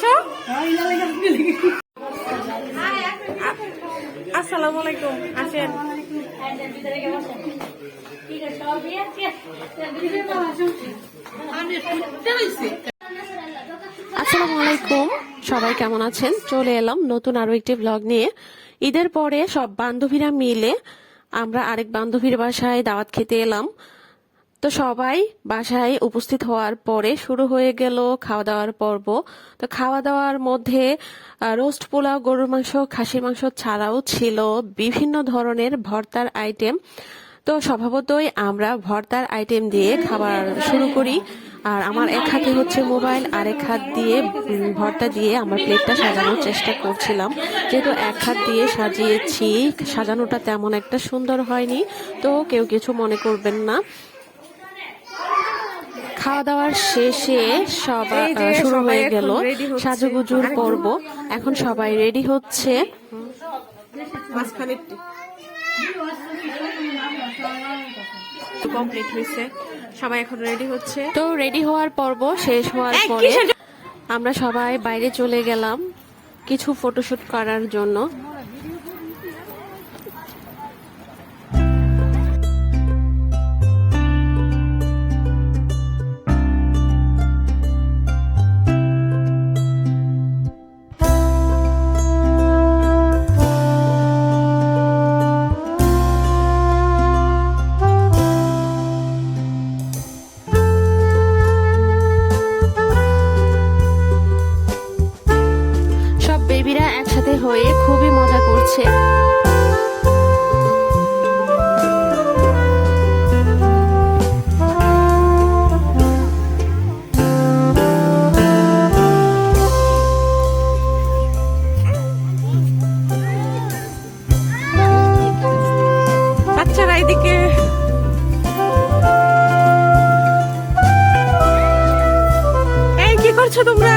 আসো। আসসালামু আলাইকুম, আসেন। আসসালামু আলাইকুম, সবাই কেমন আছেন? চলে এলাম নতুন আরও একটি ব্লগ নিয়ে। ঈদের পরে সব বান্ধবীরা মিলে আমরা আরেক বান্ধবীর বাসায় দাওয়াত খেতে এলাম। তো সবাই বাসায় উপস্থিত হওয়ার পরে শুরু হয়ে গেল খাওয়া দাওয়ার পর্ব। তো খাওয়া দাওয়ার মধ্যে রোস্ট পোলাও, গরুর মাংস, খাসির মাংস ছাড়াও ছিল বিভিন্ন ধরনের ভর্তার আইটেম। তো স্বভাবতই আমরা ভর্তার আইটেম দিয়ে খাবার শুরু করি। আর আমার এক হাতে হচ্ছে মোবাইল আর এক হাত দিয়ে ভর্তা দিয়ে আমার প্লেটটা সাজানোর চেষ্টা করছিলাম। যেহেতু এক হাত দিয়ে সাজিয়েছি, সাজানোটা তেমন একটা সুন্দর হয়নি। তো কেউ কিছু মনে করবেন না। খাওয়া দাওয়ার শেষে সবাই শুরু হয়ে গেল সাজুগুজুর পর্ব। এখন সবাই রেডি হচ্ছে। কমপ্লিট হয়েছে। সবাই এখন রেডি হচ্ছে। তো রেডি হওয়ার পর্ব শেষ হওয়ার পরে আমরা সবাই বাইরে চলে গেলাম কিছু ফটোশুট করার জন্য। মেয়েরা একসাথে হয়ে খুবই মজা করছে। এই কি করছ তোমরা?